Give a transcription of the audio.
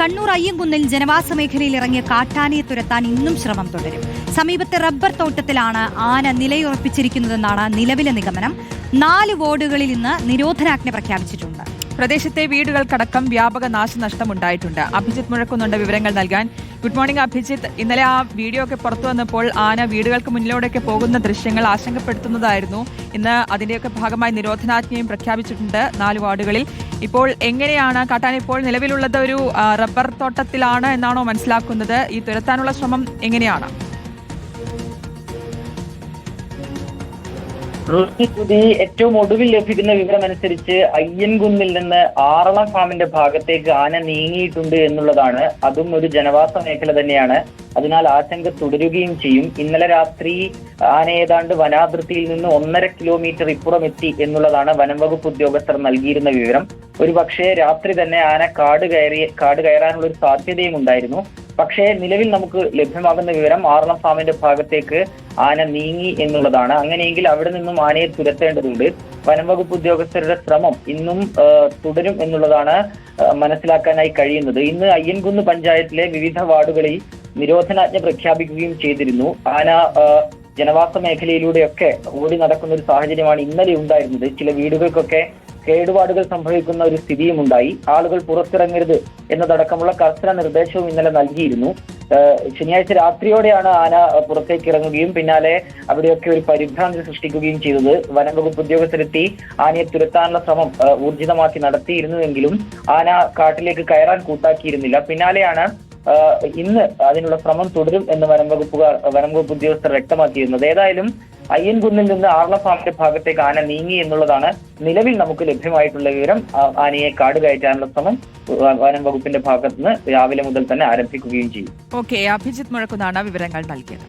കണ്ണൂർ അയ്യങ്കുന്നിൽ ജനവാസ മേഖലയിൽ ഇറങ്ങിയ കാട്ടാനയെ തുരത്താൻ ഇന്നും ശ്രമം തുടരും. സമീപത്തെ റബ്ബർ തോട്ടത്തിലാണ് ആന നിലയുറപ്പിച്ചിരിക്കുന്നതെന്നാണ് നിലവിലെ നിഗമനം. നാല് വാർഡുകളിൽ ഇന്ന് നിരോധനാജ്ഞ പ്രഖ്യാപിച്ചിട്ടുണ്ട്. പ്രദേശത്തെ വീടുകൾക്കടക്കം വ്യാപക നാശനഷ്ടമുണ്ടായിട്ടുണ്ട്. അഭിജിത്ത് മുഴക്കുന്നുണ്ട് വിവരങ്ങൾ നൽകാൻ. Good morning Abhijith. ഇന്നലെ ആ വീഡിയോ ഒക്കെ പുറത്തു വന്നപ്പോൾ ആന വീടുകൾക്ക് മുന്നിലൂടെയൊക്കെ പോകുന്ന ദൃശ്യങ്ങൾ ആശങ്കപ്പെടുത്തുന്നതായിരുന്നു. ഇന്ന് അതിന്റെയൊക്കെ ഭാഗമായി നിരോധനാജ്ഞയും പ്രഖ്യാപിച്ചിട്ടുണ്ട് നാല് വാർഡുകളിൽ. ഇപ്പോൾ എങ്ങനെയാണ് കാട്ടാൻ ഇപ്പോൾ നിലവിലുള്ളത് ഒരു റബ്ബർ തോട്ടത്തിലാണ് എന്നാണോ മനസ്സിലാക്കുന്നത്? ഈ തുരത്താനുള്ള ശ്രമം എങ്ങനെയാണ്? ഋഷിസ്തുതി ഏറ്റവും ഒടുവിൽ ലഭിക്കുന്ന വിവരമനുസരിച്ച് അയ്യൻകുന്നിൽ നിന്ന് ആറളം ഫാമിന്റെ ഭാഗത്തേക്ക് ആന നീങ്ങിയിട്ടുണ്ട് എന്നുള്ളതാണ്. അതും ഒരു ജനവാസ മേഖല തന്നെയാണ്. അതിനാൽ ആശങ്ക തുടരുകയും ചെയ്യും. ഇന്നലെ രാത്രി ആന ഏതാണ്ട് വനാതിർത്തിയിൽ നിന്ന് ഒന്നര കിലോമീറ്റർ ഇപ്പുറം എത്തി എന്നുള്ളതാണ് വനം വകുപ്പ് ഉദ്യോഗസ്ഥർ നൽകിയിരുന്ന വിവരം. ഒരു പക്ഷേ രാത്രി തന്നെ ആന കാട് കയറി കാട് കയറാനുള്ള ഒരു സാധ്യതയും ഉണ്ടായിരുന്നു. പക്ഷേ നിലവിൽ നമുക്ക് ലഭ്യമാകുന്ന വിവരം ആറളം ഫാമിന്റെ ഭാഗത്തേക്ക് ആന നീങ്ങി എന്നുള്ളതാണ്. അങ്ങനെയെങ്കിൽ അവിടെ നിന്നും ആനയെ തുരത്തേണ്ടതുണ്ട്. വനംവകുപ്പ് ഉദ്യോഗസ്ഥരുടെ ശ്രമം ഇന്നും തുടരും എന്നുള്ളതാണ് മനസ്സിലാക്കാനായി കഴിയുന്നത്. ഇന്ന് അയ്യൻകുന്ന് പഞ്ചായത്തിലെ വിവിധ വാർഡുകളിൽ നിരോധനാജ്ഞ പ്രഖ്യാപിക്കുകയും ചെയ്തിരുന്നു. ആന ജനവാസ മേഖലയിലൂടെയൊക്കെ ഓടി നടക്കുന്ന ഒരു സാഹചര്യമാണ് ഇന്നലെ ഉണ്ടായിരുന്നത് ചില വീടുകൾക്കൊക്കെ കേടുപാടുകൾ സംഭവിക്കുന്ന ഒരു സ്ഥിതിയും ഉണ്ടായി ആളുകൾ പുറത്തിറങ്ങരുത് എന്നതടക്കമുള്ള കർശന നിർദ്ദേശവും ഇന്നലെ നൽകിയിരുന്നു. ശനിയാഴ്ച രാത്രിയോടെയാണ് ആന പുറത്തേക്ക് ഇറങ്ങുകയും പിന്നാലെ അവിടെയൊക്കെ ഒരു പരിഭ്രാന്തി സൃഷ്ടിക്കുകയും ചെയ്തത്. വനം വകുപ്പ് ഉദ്യോഗസ്ഥരെത്തി ആനയെ തുരത്താനുള്ള ശ്രമം ഊർജിതമാക്കി നടത്തിയിരുന്നുവെങ്കിലും ആന കാട്ടിലേക്ക് കയറാൻ കൂട്ടാക്കിയിരുന്നില്ല. പിന്നാലെയാണ് ഇന്ന് അതിനുള്ള ശ്രമം തുടരും എന്ന് വനം വകുപ്പുകാർ വനം വകുപ്പ് ഉദ്യോഗസ്ഥർ വ്യക്തമാക്കിയിരുന്നത്. ഏതായാലും അയ്യൻകുന്നിൽ നിന്ന് ആർളഫാമിന്റെ ഭാഗത്തേക്ക് ആന നീങ്ങി എന്നുള്ളതാണ് നിലവിൽ നമുക്ക് ലഭ്യമായിട്ടുള്ള വിവരം. ആനയെ കാട് കയറ്റാനുള്ള ശ്രമം വനം വകുപ്പിന്റെ ഭാഗത്തുനിന്ന് രാവിലെ മുതൽ തന്നെ ആരംഭിക്കുകയും ചെയ്യും. ഓക്കെ അഭിജിത്ത് മുഴക്കുന്നാണ് വിവരങ്ങൾ നൽകിയത്.